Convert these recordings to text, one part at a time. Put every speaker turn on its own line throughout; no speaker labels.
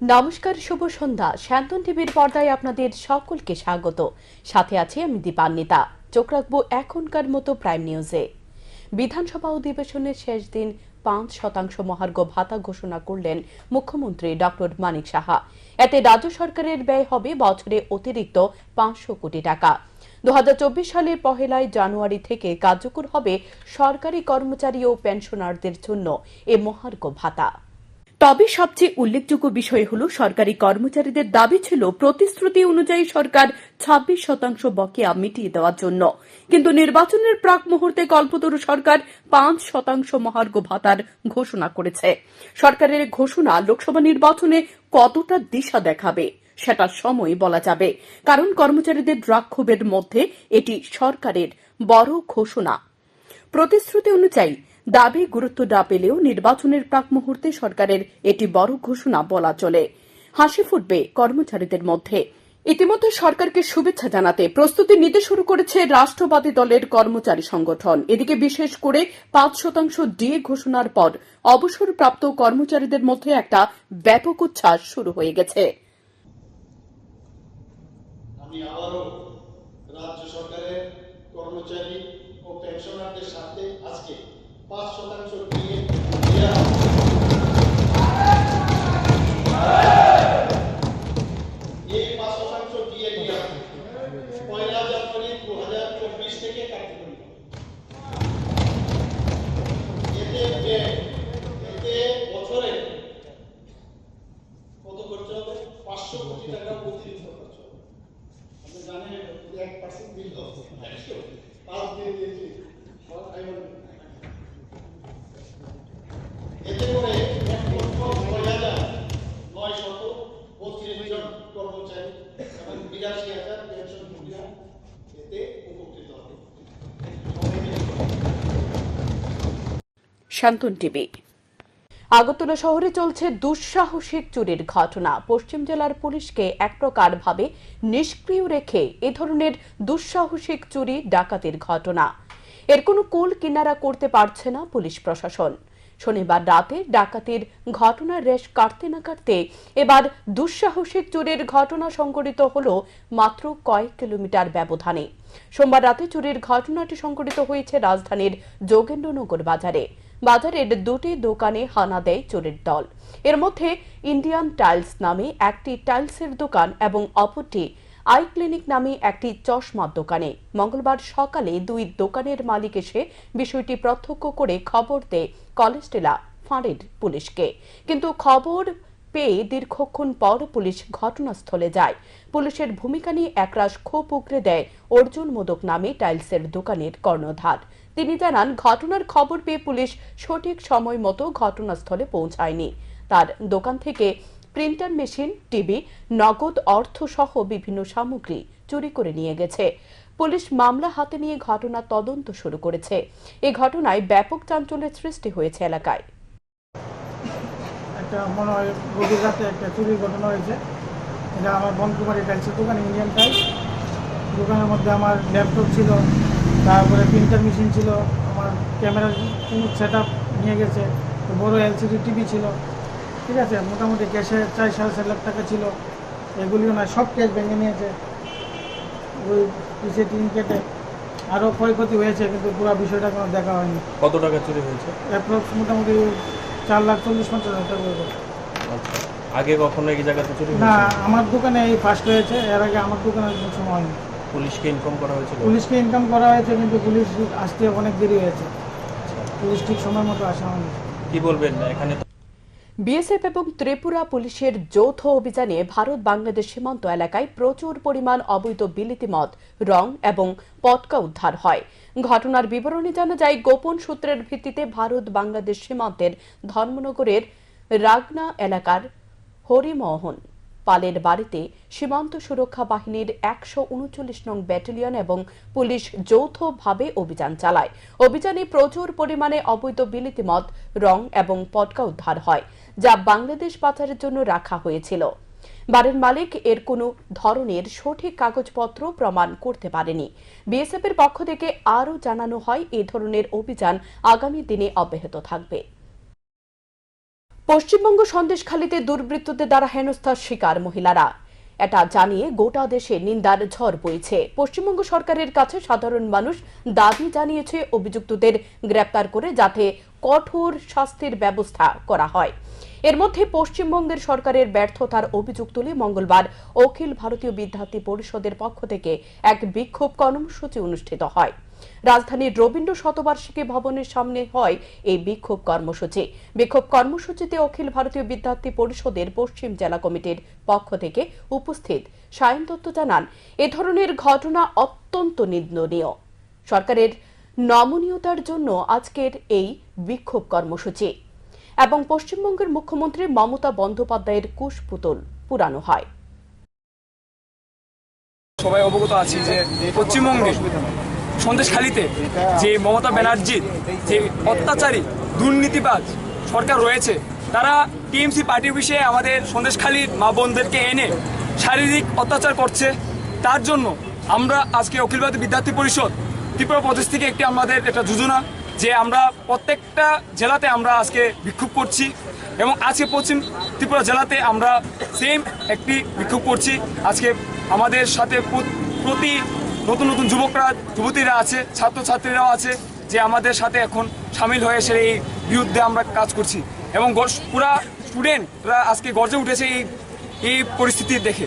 নমস্কার, শুভ সন্ধ্যা। শান্তন টিভির পর্দায় আপনাদের সকলকে স্বাগত। সাথে আছি আমি দীপান্বিতা। চোখ রাখব এখনকার মতো প্রাইম নিউজে। বিধানসভা অধিবেশনের শেষ দিন পাঁচ শতাংশ মহার্ঘ ভাতা ঘোষণা করলেন মুখ্যমন্ত্রী ডক্টর মানিক সাহা। এতে রাজ্য সরকারের ব্যয় হবে বছরে অতিরিক্ত পাঁচশো কোটি টাকা। দু হাজার চব্বিশ সালের পহেলাই জানুয়ারি থেকে কার্যকর হবে সরকারি কর্মচারী ও পেনশনারদের জন্য এ মহার্ঘ ভাতা। তবে সবচেয়ে উল্লেখযোগ্য বিষয় হল, সরকারি কর্মচারীদের দাবি ছিল, প্রতিশ্রুতি অনুযায়ী সরকার ছাব্বিশ শতাংশ বকেয়া মিটিয়ে দেওয়ার জন্য। কিন্তু নির্বাচনের প্রাক মুহূর্তে কল্পতরু সরকার পাঁচ শতাংশ মহার্ঘ ভাতার ঘোষণা করেছে। সরকারের ঘোষণা লোকসভা নির্বাচনে কতটা দিশা দেখাবে সেটা সময় বলা যাবে। কারণ কর্মচারীদের রাক্ষোভের মধ্যে এটি সরকারের বড় ঘোষণা। প্রতিশ্রুতি অনুযায়ী দাবি গুরুত্ব না পেলেও নির্বাচনের প্রাক মুহূর্তে সরকারের এটি বড় ঘোষণা বলা চলে। হাসি ফুটবে কর্মচারীদের মধ্যে। ইতিমধ্যে সরকারকে শুভেচ্ছা জানাতে প্রস্তুতি নিতে শুরু করেছে রাষ্ট্রবাদী দলের কর্মচারী সংগঠন। এদিকে বিশেষ করে পাঁচ শতাংশ ডিএ ঘোষণার পর অবসরপ্রাপ্ত কর্মচারীদের মধ্যে একটা ব্যাপক উচ্ছ্বাস শুরু হয়ে গেছে।
আমি আবারও রাজ্য সরকারের কর্মচারী ও পেনশনারদের সাথে আজকে পাঁচ শতাংশ দিয়ে দেয়া এই পাঁচ শতাংশ দিয়ে দেওয়া পয়লা জানুয়ারি দু হাজার চব্বিশ থেকে কার্যকরী হবে। এতে ব্যয়, এতে বছরে কত খরচ হবে পাঁচশো কোটি টাকা অতিরিক্ত খরচ হবে আপনি জানেন এক পার্সেন্ট বিল হবে একশো পাঁচ দিয়ে দিয়েছি এতে করে এক লক্ষ ছয় হাজার নয় শত বত্রিশ জন কর্মচারী এবং বিরাশি হাজার পেনশন ভোগীরা এতে উপকৃত হবে সবাইকে
শান্তন টিভি। আগরতলা শহরে চলছে দুঃসাহসিক চুরির ঘটনা। পশ্চিম জেলার পুলিশকে এক প্রকার ভাবে নিষ্ক্রিয় রেখে এ ধরনের দুঃসাহসিক চুরি ডাকাতির ঘটনা। এর কোনো কুল কিনারা করতে পারছে না পুলিশ প্রশাসন। শনিবার রাতে ডাকাতির ঘটনার রেশ কাটতে না কাটতে এবার দুঃসাহসিক চুরির ঘটনা সংঘটিত হল মাত্র কয়েক কিলোমিটার ব্যবধানে। সোমবার রাতে চুরির ঘটনাটি সংঘটিত হয়েছে রাজধানীর যোগেন্দ্রনগর বাজারে। বাজারের দুটি দোকানে হানা দেয় চোরের দল। এর মধ্যে ইন্ডিয়ান টাইলস নামে একটি টাইলসের দোকান এবং অপরটি আই ক্লিনিক নামে একটি চশমার দোকানে। মঙ্গলবার সকালে দুই দোকানের মালিক এসে বিষয়টি প্রত্যক্ষ করে খবর দেয় কলেস্টেলা ফাঁড়ের পুলিশকে। কিন্তু খবর পেয়ে দীর্ঘক্ষণ পর পুলিশ ঘটনাস্থলে যায়। পুলিশের ভূমিকা নিয়ে একরাশ ক্ষোভ উগরে দেয় অর্জুন মোদক নামে টাইলসের দোকানের কর্ণধার। তিনি জানান, ঘটনার খবর পেয়ে পুলিশ সঠিক সময় মতো ঘটনাস্থলে পৌঁছায়নি। তার দোকান থেকে প্রিন্টার মেশিন, টিভি, নগদ অর্থ সহ বিভিন্ন সামগ্রী চুরি করে নিয়ে গেছে। পুলিশ মামলা হাতে নিয়ে ঘটনা তদন্ত শুরু করেছে। এই ঘটনায় ব্যাপক চাঞ্চল্যের সৃষ্টি হয়েছে এলাকায়।
একটা মনে হয় গভীর রাতে একটা চুরির ঘটনা হয়েছে। এটা আমার বনকুমারী টাইলসের দোকান, ইন্ডিয়ান টাইলস। দোকানের মধ্যে আমার ল্যাপটপ ছিল। তারপরে প্রিন্টার মেশিন ছিল আমার ক্যামেরার সেট আপ নিয়ে গেছে বড় এলসিডি টিভি ছিল। ঠিক আছে মোটামুটি ক্যাশে চার সাড়ে চার লাখ টাকা ছিল। এগুলিও না সব ক্যাশ ভেঙে নিয়েছে। ওই পিছিয়ে টিন কেটে আরও ক্ষয়ক্ষতি হয়েছে কিন্তু পুরো বিষয়টা কোনো দেখা হয়নি।
কত টাকা চুরি হয়েছে?
অ্যাপ্রক্স মোটামুটি চার লাখ চল্লিশ পঞ্চাশ হাজার টাকা।
আচ্ছা আগে কখনো এই জায়গাতে চুরি
না আমার দোকানে এই ফার্স্ট হয়েছে এর আগে আমার দোকানে কোনো সময় হয়নি।
পুলিশকে ইনফর্ম করা হয়েছিল?
পুলিশকে ইনকাম করা হয়েছে কিন্তু পুলিশ আসতে অনেক দেরি হয়েছে। পুলিশ ঠিক সময় মতো আসা হয়নি।
কি বলবেন? এখানে
বিএসএফ এবং ত্রিপুরা পুলিশের যৌথ অভিযানে ভারত বাংলাদেশ সীমান্ত এলাকায় প্রচুর পরিমাণ অবৈধ বিলিতি মদ রং এবং পটকা উদ্ধার হয়। ঘটনার বিবরণী জানা যায় গোপন সূত্রের ভিত্তিতে ভারত বাংলাদেশ সীমান্তের ধর্মনগরের রাগনা এলাকার হরিমোহন। পালের বাড়িতে সীমান্ত সুরক্ষা বাহিনীর একশো উনচল্লিশ নং ব্যাটালিয়ন এবং পুলিশ যৌথভাবে অভিযান চালায়। অভিযানে প্রচুর পরিমাণে অবৈধ বিলিতি মদ রং এবং পটকা উদ্ধার হয়, যা বাংলাদেশ পাচারের জন্য রাখা হয়েছিল। বাড়ির মালিক এর কোনো ধরনের সঠিক কাগজপত্র প্রমাণ করতে পারেনি। বিএসএফ এর পক্ষ থেকে আরও জানানো হয়, এ ধরনের অভিযান আগামী দিনে অব্যাহত থাকবে। পশ্চিমবঙ্গ সন্দেশখালীতে দুর্বৃত্তদের দ্বারা হেনস্থার শিকার মহিলারা। এটা জানিয়ে গোটা দেশে নিন্দার ঝড় বইছে। পশ্চিমবঙ্গ সরকারের কাছে সাধারণ মানুষ দাবি জানিয়েছে অভিযুক্তদের গ্রেপ্তার করে যাতে কঠোর শাস্তির ব্যবস্থা করা হয়। এর মধ্যে পশ্চিমবঙ্গের সরকারের ব্যর্থতার অভিযোগ তুলে মঙ্গলবার অখিল ভারতীয় বিদ্যার্থী পরিষদের পক্ষ থেকে এক বিক্ষোভ কর্মসূচি অনুষ্ঠিত হয়। রাজধানীর রবীন্দ্র শতবার্ষিকী ভবনের সামনে হয় এই বিক্ষোভ কর্মসূচি। বিক্ষোভ কর্মসূচিতে অখিল ভারতীয় বিদ্যার্থী পরিষদের পশ্চিম জেলা কমিটির পক্ষ থেকে উপস্থিত সায়ন দত্ত জানান এ ধরনের ঘটনা অত্যন্ত নিন্দনীয়। সরকারের নমনীয়তার জন্য আজকের এই বিক্ষোভ কর্মসূচি। এবং পশ্চিমবঙ্গের মুখ্যমন্ত্রী মমতা বন্দ্যোপাধ্যায়ের কুশপুতল পুরানো হয়।
সবাই অবগত আছি যে পশ্চিমবঙ্গে সন্দেশখালিতে যে মমতা ব্যানার্জির যে অত্যাচারী, দুর্নীতিবাজ সরকার রয়েছে, তারা টিএমসি পার্টি অফিসে আমাদের সন্দেশখালীর মা বোনদেরকে এনে শারীরিক অত্যাচার করছে। তার জন্য আমরা আজকে অখিল ভারতীয় বিদ্যার্থী পরিষদ ত্রিপুরা প্রদেশ থেকে একটি আমাদের একটা যোজনা, যে আমরা প্রত্যেকটা জেলাতে আমরা আজকে বিক্ষোভ করছি এবং আজকে পশ্চিম ত্রিপুরা জেলাতে আমরা সেম একটি বিক্ষোভ করছি। আজকে আমাদের সাথে প্রতি নতুন নতুন যুবকরা, যুবতীরা আছে, ছাত্রছাত্রীরাও আছে যে আমাদের সাথে এখন সামিল হয়ে এসে এই বিরুদ্ধে আমরা কাজ করছি। এবং পুরা স্টুডেন্টরা আজকে গর্জে উঠেছে এই এই পরিস্থিতি দেখে।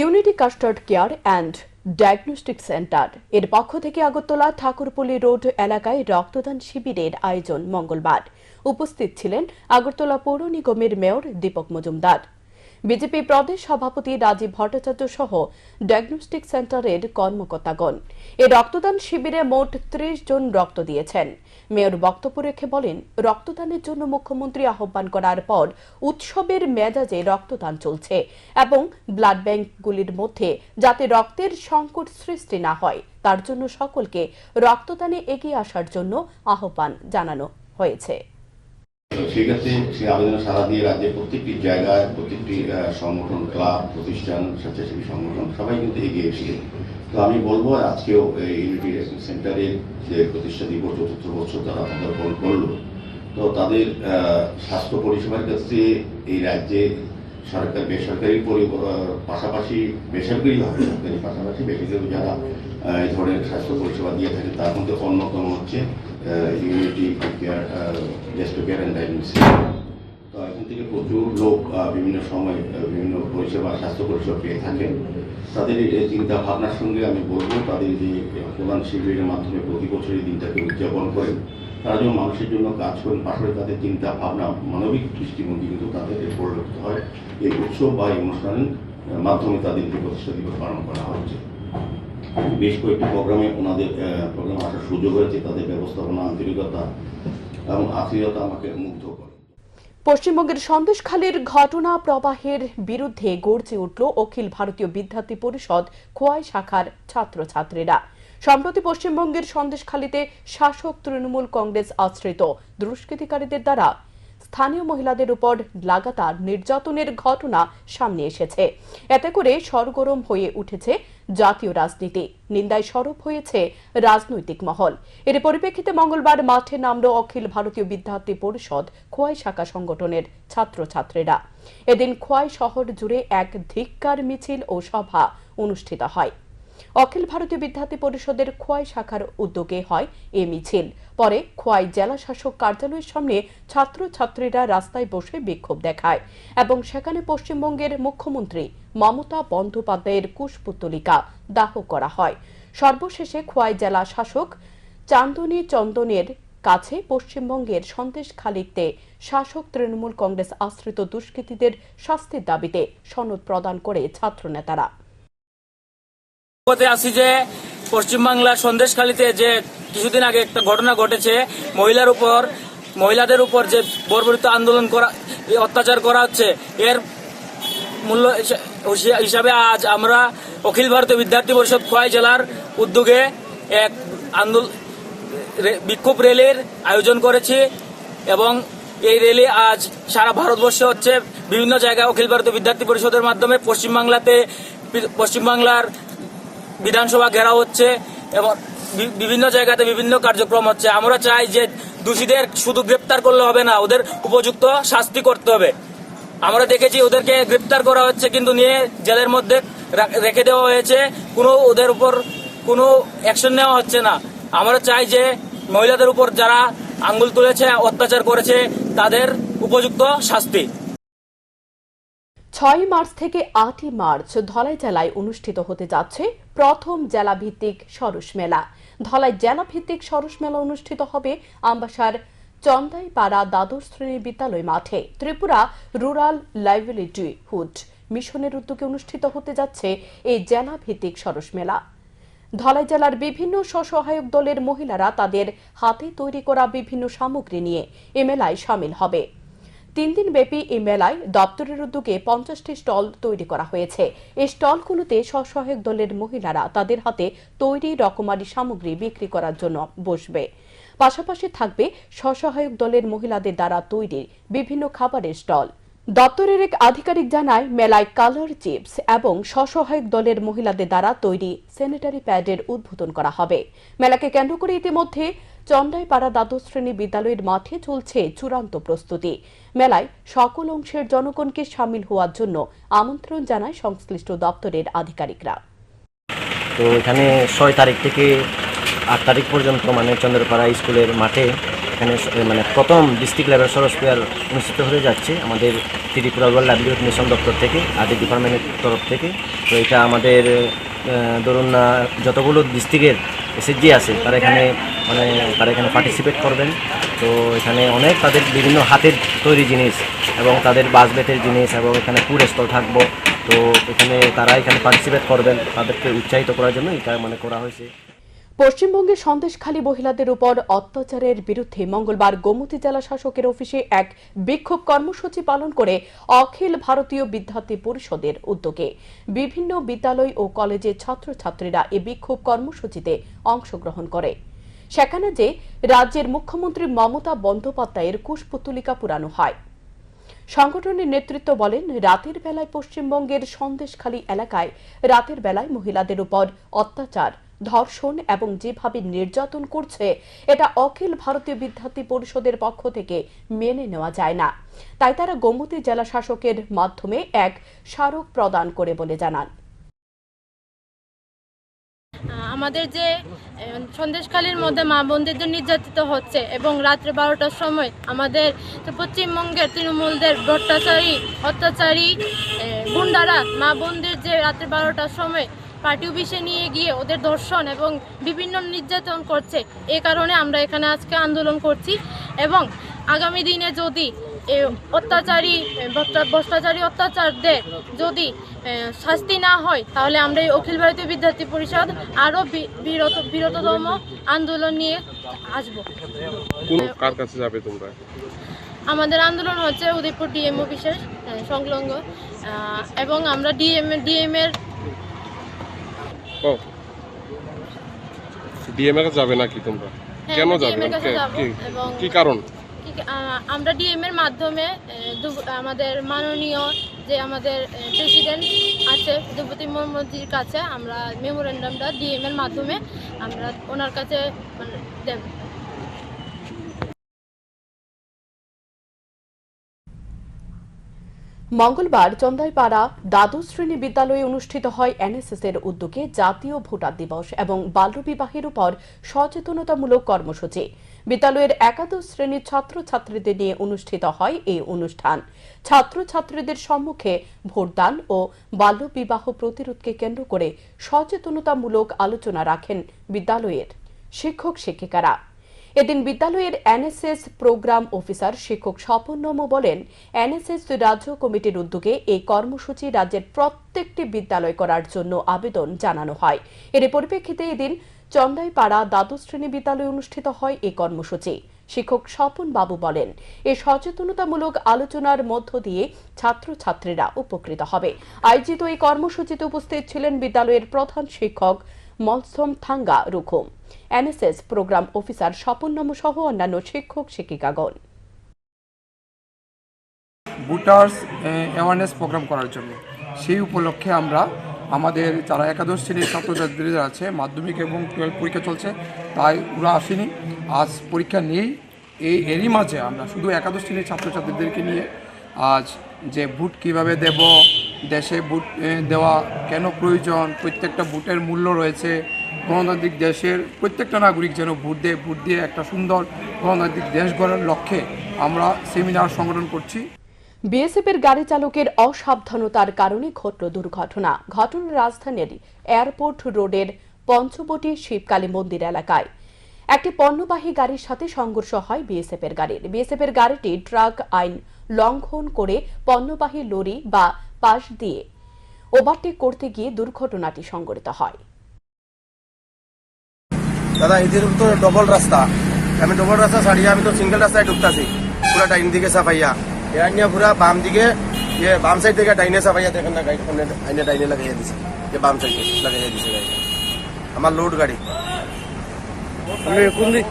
Unity custard care and diagnostic centre এর পক্ষ থেকে আগরতলা ঠাকুরপল্লী রোড এলাকায় রক্তদান শিবিরের আয়োজন মঙ্গলবার। উপস্থিত ছিলেন আগরতলা পৌর নিগমের মেয়র দীপক মজুমদার। বিজেপি প্রদেশ সভাপতি রাজীব ভট্টাচার্য সহ ডায়াগনস্টিক সেন্টারের কর্মকর্তাগণ। এ রক্তদান শিবিরে মোট ত্রিশ জন রক্ত দিয়েছেন। মেয়র বক্তব্য রেখে বলেন, রক্তদানের জন্য মুখ্যমন্ত্রী আহ্বান করার পর উৎসবের মেজাজে রক্তদান চলছে এবং ব্লাড ব্যাংকগুলির মধ্যে যাতে রক্তের সংকট সৃষ্টি না হয়, তার জন্য সকলকে রক্তদানে এগিয়ে আসার জন্য আহ্বান জানানো হয়েছে।
তো সেক্ষেত্রে সেই আবেদনে সারা দিয়ে রাজ্যের প্রত্যেকটি জায়গায়, প্রত্যেকটি সংগঠন, ক্লাব, প্রতিষ্ঠান, স্বেচ্ছাসেবী সংগঠন, সবাই কিন্তু এগিয়ে এসেছিলেন তো আমি বলব, আজকেও ইউনিটি সেন্টারের যে প্রতিষ্ঠা দিবস, চতুর্থ বছর তারা পদার্পণ করল, তো তাদের স্বাস্থ্য পরিষেবার ক্ষেত্রে এই রাজ্যে সরকার, বেসরকারি পাশাপাশি বেসরকারি হবে সরকারি পাশাপাশি বেসরকারি যারা এই ধরনের স্বাস্থ্য পরিষেবা দিয়ে থাকে, তার মধ্যে অন্যতম হচ্ছে unity resto care and diagnosis তো এখান থেকে প্রচুর লোক বিভিন্ন সময় বিভিন্ন পরিষেবা, স্বাস্থ্য পরিষেবা পেয়ে থাকেন তাদের এই চিন্তা ভাবনার সঙ্গে আমি বলব, তাদের যে প্রধান শিবিরের মাধ্যমে প্রতি বছর এই দিনটাকে উদযাপন করেন তারা যেন মানুষের জন্য কাজ করেন, পাশাপাশি তাদের চিন্তা ভাবনা, মানবিক দৃষ্টিভঙ্গি কিন্তু তাদের পরিলক্ষিত হয়। এই উৎসব বা এই অনুষ্ঠানের মাধ্যমে তাদের যে প্রতিষ্ঠা দিবস পালন করা হচ্ছে। বেশ কয়েকটি প্রোগ্রামে ওনাদের প্রোগ্রামে আসার সুযোগ হয়েছে, তাদের ব্যবস্থাপনা, আন্তরিকতা এবং আত্মীয়তা আমাকে মুগ্ধ করে।
পশ্চিমবঙ্গের সন্দেশখালীর ঘটনা প্রবাহের বিরুদ্ধে গর্জে উঠল অখিল ভারতীয় বিদ্যার্থী পরিষদ খোয়াই শাখার ছাত্রছাত্রীরা। সম্প্রতি পশ্চিমবঙ্গের সন্দেশখালীতে শাসক তৃণমূল কংগ্রেস আশ্রিত দুষ্কৃতিকারীদের দ্বারা স্থানীয় মহিলাদের উপর লাগাতার নির্যাতনের ঘটনা সামনে এসেছে। এতে করে সরগরম হয়ে উঠেছে জাতীয় রাজনীতি। নিন্দায় সরব হয়েছে রাজনৈতিক মহল। এর পরিপ্রেক্ষিতে মঙ্গলবার মাঠে নামল অখিল ভারতীয় বিদ্যার্থী পরিষদ খোয়াই শাখা সংগঠনের ছাত্রছাত্রীরা। এদিন খোয়াই শহর জুড়ে এক ধিক্কার মিছিল ও সভা অনুষ্ঠিত হয়। অখিল ভারতীয় বিদ্যার্থী পরিষদের খোয়াই শাখার উদ্যোগে হয় এ মিছিল। পরে খোয়াই জেলা শাসক কার্যালয়ের সামনে ছাত্রছাত্রীরা রাস্তায় বসে বিক্ষোভ দেখায় এবং সেখানে পশ্চিমবঙ্গের মুখ্যমন্ত্রী মমতা বন্দ্যোপাধ্যায়ের কুশপুত্তলিকা দাহ করা হয়। সর্বশেষে খোয়াই জেলা শাসক চান্দনী চন্দনের কাছে পশ্চিমবঙ্গের সন্দেশখালিতে শাসক তৃণমূল কংগ্রেস আশ্রিত দুষ্কৃতীদের শাস্তির দাবিতে সনদ প্রদান করে ছাত্রনেতারা।
বলতে আসি যে পশ্চিমবাংলার সন্দেশখালীতে যে কিছুদিন আগে একটা ঘটনা ঘটেছে, মহিলার উপর, মহিলাদের উপর যে বর্বরিত আন্দোলন করা অত্যাচার করা হচ্ছে, এর মূল্য হিসা- হিসা- হিসাবে আজ আমরা অখিল ভারতীয় বিদ্যার্থী পরিষদ খোয়াই জেলার উদ্যোগে এক আন্দোলন বিক্ষোভ র্যালির আয়োজন করেছি এবং এই র্যালি আজ সারা ভারতবর্ষে হচ্ছে বিভিন্ন জায়গায় অখিল ভারতীয় বিদ্যার্থী পরিষদের মাধ্যমে পশ্চিমবাংলাতে পশ্চিমবাংলার বিধানসভা ঘেরাও হচ্ছে এবং বিভিন্ন জায়গাতে বিভিন্ন কার্যক্রম হচ্ছে। আমরা চাই যে দোষীদের শুধু গ্রেপ্তার করলে হবে না, ওদের উপযুক্ত শাস্তি করতে হবে। আমরা দেখেছি ওদেরকে গ্রেপ্তার করা হচ্ছে, কিন্তু নিয়ে জেলের মধ্যে রেখে দেওয়া হয়েছে। কোনো ওদের উপর কোনো অ্যাকশন নেওয়া হচ্ছে না। আমরা চাই যে মহিলাদের উপর যারা আঙ্গুল তুলেছে, অত্যাচার করেছে, তাদের উপযুক্ত শাস্তি।
ছয় মার্চ থেকে আটই মার্চ ধলাই জেলায় অনুষ্ঠিত হতে যাচ্ছে প্রথম জেলা ভিত্তিক সরস মেলা। ধলাই জেলা ভিত্তিক সরস মেলা অনুষ্ঠিত হবে আমবাসার চন্দাইপাড়া দ্বাদশ শ্রেণির বিদ্যালয় মাঠে। ত্রিপুরা রুরাল লাইভলিটি হুড মিশনের উদ্যোগে অনুষ্ঠিত হতে যাচ্ছে এই জেলা ভিত্তিক সরস মেলা। ধলাই জেলার বিভিন্ন স্বসহায়ক দলের মহিলারা তাদের হাতে তৈরি করা বিভিন্ন সামগ্রী নিয়ে এ মেলায় সামিল হবে। তিন দিন ব্যাপী এই মেলায় দপ্তরের উদ্যোগে পঞ্চাশটি স্টল তৈরি করা হয়েছে। এই স্টলগুলোতে স্বসহায়ক দলের মহিলারা তাদের হাতে তৈরি রকমারি সামগ্রী বিক্রি করার জন্য বসবে। পাশাপাশি থাকবে স্বসহায়ক দলের মহিলাদের দ্বারা তৈরি বিভিন্ন খাবারের স্টল। দপ্তরের এক আধিকারিক জানায়, মেলায় কালার চিপস এবং স্বসহায়ক দলের মহিলাদের দ্বারা তৈরি স্যানিটারি প্যাডের উদ্বোধন করা হবে। মেলাকে কেন্দ্র করে ইতিমধ্যে চন্ডাইপাড়া দ্বাদশ শ্রেণি বিদ্যালয়ের মাঠে চলছে চূড়ান্ত প্রস্তুতি। মেলায় সকল অংশের জনগণকে সামিল হওয়ার জন্য আমন্ত্রণ জানায় সংশ্লিষ্ট দপ্তরের আধিকারিকরা।
তো এখানে ছয় তারিখ থেকে আট তারিখ পর্যন্ত মানে চন্দ্রপাড়া স্কুলের মাঠে এখানে মানে প্রথম ডিস্ট্রিক্ট লেভেল সরস ফেয়ার অনুষ্ঠিত হয়ে যাচ্ছে আমাদের ত্রিপুরা রুরাল লাইভলিহুড মিশন দপ্তর থেকে, আদি ডিপার্টমেন্টের তরফ থেকে। তো এটা আমাদের ধরুন না, যতগুলো ডিস্ট্রিক্টের এসএসজি আছে, তারা এখানে মানে তারা এখানে পার্টিসিপেট করবেন। তো এখানে অনেক তাদের বিভিন্ন হাতের তৈরি জিনিস এবং তাদের বাস বেতের জিনিস এবং এখানে ফুড স্টল থাকব। তো এখানে তারা এখানে পার্টিসিপেট করবেন, তাদেরকে উৎসাহিত করার জন্য এটা মানে করা হয়েছে।
পশ্চিমবঙ্গের সন্দেশখালী মহিলাদের উপর অত্যাচারের বিরুদ্ধে মঙ্গলবার গোমতী জেলা শাসকের অফিসে এক বিক্ষোভ কর্মসূচি পালন করে অখিল ভারতীয় বিদ্যার্থী পরিষদের উদ্যোগে। বিভিন্ন বিদ্যালয় ও কলেজের ছাত্রছাত্রীরা এই বিক্ষোভ কর্মসূচিতে অংশগ্রহণ করে। সেখানে যে রাজ্যের মুখ্যমন্ত্রী মমতা বন্দ্যোপাধ্যায়ের কুশপুতুলিকা পুরানো হয়। সংগঠনের নেতৃত্ব বলেন, রাতের বেলায় পশ্চিমবঙ্গের সন্দেশখালী এলাকায় রাতের বেলায় মহিলাদের উপর অত্যাচার ধর্ষণ এবং যেভাবে নির্যাতন করছে এটা অখিল ভারতীয় বিদ্যার্থী পরিষদের পক্ষ থেকে মেনে নেওয়া যায় না। তাই তারা গোমতী জেলা শাসকের মাধ্যমে এক স্মারক প্রদান করে বলে জানান।
আমাদের যে আহ, সন্দেশখালীর মধ্যে মা বোনদের নির্যাতিত হচ্ছে এবং রাত্রে বারোটার সময় আমাদের পশ্চিমবঙ্গের তৃণমূলদের ভট্টাচারী অত্যাচারী গুন্ডারা মা বোনদের যে রাত্রে বারোটার সময় পার্টি অফিসে নিয়ে গিয়ে ওদের ধর্ষণ এবং বিভিন্ন নির্যাতন করছে। এ কারণে আমরা এখানে আজকে আন্দোলন করছি এবং আগামী দিনে যদি অত্যাচারী ভ্রষ্টাচারী অত্যাচারদের যদি শাস্তি না হয় তাহলে আমরা এই অখিল ভারতীয় বিদ্যার্থী পরিষদ আরও বিরত বিরততম আন্দোলন নিয়ে আসব।
কার কাছে যাবে তোমরা?
আমাদের আন্দোলন হচ্ছে উদয়পুর ডিএম অফিসের সংলগ্ন এবং আমরা ডিএম ডিএম এর
ও ডিএম এর যাবে নাকি তোমরা?
হ্যাঁ,
কেন যাবে? কি- কারণ?
আমরা ডিএম এর মাধ্যমে আমাদের মাননীয় যে আমাদের প্রেসিডেন্ট আছে দ্রৌপদী মুর্মুজির কাছে আমরা মেমোরেন্ডামটা ডিএম এর মাধ্যমে আমরা ওনার কাছে মানে দেব।
মঙ্গলবার চন্দাইপাড়া দ্বাদশ শ্রেণি বিদ্যালয়ে অনুষ্ঠিত হয় এনএসএস এর উদ্যোগে জাতীয় ভোটার দিবস এবং বাল্যবিবাহের উপর সচেতনতামূলক কর্মসূচি। বিদ্যালয়ের একাদশ শ্রেণির ছাত্রছাত্রীদের নিয়ে অনুষ্ঠিত হয় এই অনুষ্ঠান। ছাত্রছাত্রীদের সম্মুখে ভোটদান ও বাল্যবিবাহ প্রতিরোধকে কেন্দ্র করে সচেতনতামূলক আলোচনা রাখেন বিদ্যালয়ের শিক্ষক শিক্ষিকারা এদিন বিদ্যালয়ের এনএসএস প্রোগ্রাম অফিসার শিক্ষক স্বপন নম বলেন, এনএসএস রাজ্য কমিটির উদ্যোগে এই কর্মসূচি রাজ্যের প্রত্যেকটি বিদ্যালয় করার জন্য আবেদন জানানো হয়। এর পরিপ্রেক্ষিতে এদিন চন্দাইপাড়া দ্বাদশ শ্রেণি বিদ্যালয়ে অনুষ্ঠিত হয় এই কর্মসূচি। শিক্ষক স্বপন বাবু বলেন এই সচেতনতামূলক আলোচনার মধ্য দিয়ে ছাত্রছাত্রীরা উপকৃত হবে। আয়োজিত এই কর্মসূচিতে উপস্থিত ছিলেন বিদ্যালয়ের প্রধান শিক্ষক Malsom Thanga Rukhum. NSS programme officer Swapan Nam সহ অন্যান্য শিক্ষক শিক্ষিকাগণ।
ভোটার্স অ্যাওয়ারনেস প্রোগ্রাম করার জন্য। সেই উপলক্ষে আমরা আমাদের যারা একাদশ শ্রেণির ছাত্রছাত্রী যারা আছে মাধ্যমিক এবং টুয়েলভ পরীক্ষা চলছে তাই ওরা আসেনি। আজ পরীক্ষা নেই এই এরই মাঝে আমরা শুধু একাদশ শ্রেণির ছাত্রছাত্রীদেরকে নিয়ে আজ যে ভোট কীভাবে দেব দেশে এ, দেওয়া কেন প্রয়োজন প্রত্যেকটা ভোটের মূল্য রয়েছে গণতান্ত্রিক দেশের প্রত্যেকটা নাগরিক যেন ভোট দিয়ে ভোট দিয়ে একটা সুন্দর গণতান্ত্রিক দেশ গড়ার লক্ষ্যে আমরা সেমিনার সংগঠন করছি।
বিএসএফের গাড়ি চালকের অসাবধানতার কারণে ঘটল দুর্ঘটনা। ঘটনা রাজধানীর এয়ারপোর্ট রোডের পঞ্চবটি শিবকালী মন্দির এলাকায়। একটি পণ্যবাহী গাড়ির সাথে সংঘর্ষ হয় বিএসএফের গাড়ির। বিএসএফের গাড়িটি ট্রাক আইন লঙ্ঘন করে পণ্যবাহী লরি বা পাশ দিয়ে ওভারটেক করতে গিয়ে দুর্ঘটনাটি সংঘটিত হয়।
দাদা এদের তো ডবল রাস্তা। আমি ডবল রাস্তা ছাড়িয়ে আমি তো সিঙ্গেল রাস্তায় ঢুকতেছি। পুরো ডাইন দিকে সাফাইয়া। এর নিয়ে পুরা বাম দিকে ইয়ে বাম সাইড থেকে ডাইনে সাফাইয়া দেখেন না গাড়ি আইনে ডাইনে লাগাইয়া দিছে। যে বাম সাইডে লাগাইয়া দিছে গাড়ি আমার লোড গাড়ি।
কোন দিক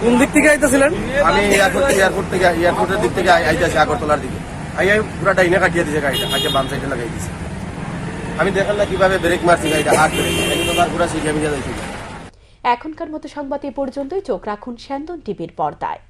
কোন দিক থেকে আইতেছিলেন?
আমি এয়ারপোর্ট থেকে এয়ারপোর্ট থেকে এয়ারপোর্টের দিক থেকে আই- আইতেছি আগরতলার দিকে। আইয়া পুরা ডাইনে কাটিয়ে দিছে গাড়িটা কাটিয়ে বাম সাইডে লাগাই দিছে। আমি দেখেন না কীভাবে ব্রেক মারছি গাড়িটা হাত ব্রেক পুরা শিখে আমি যাচ্ছি
এখনকার মতো সংবাদ এ পর্যন্তই। চোখ রাখুন স্যান্দন টিভির পর্দায়।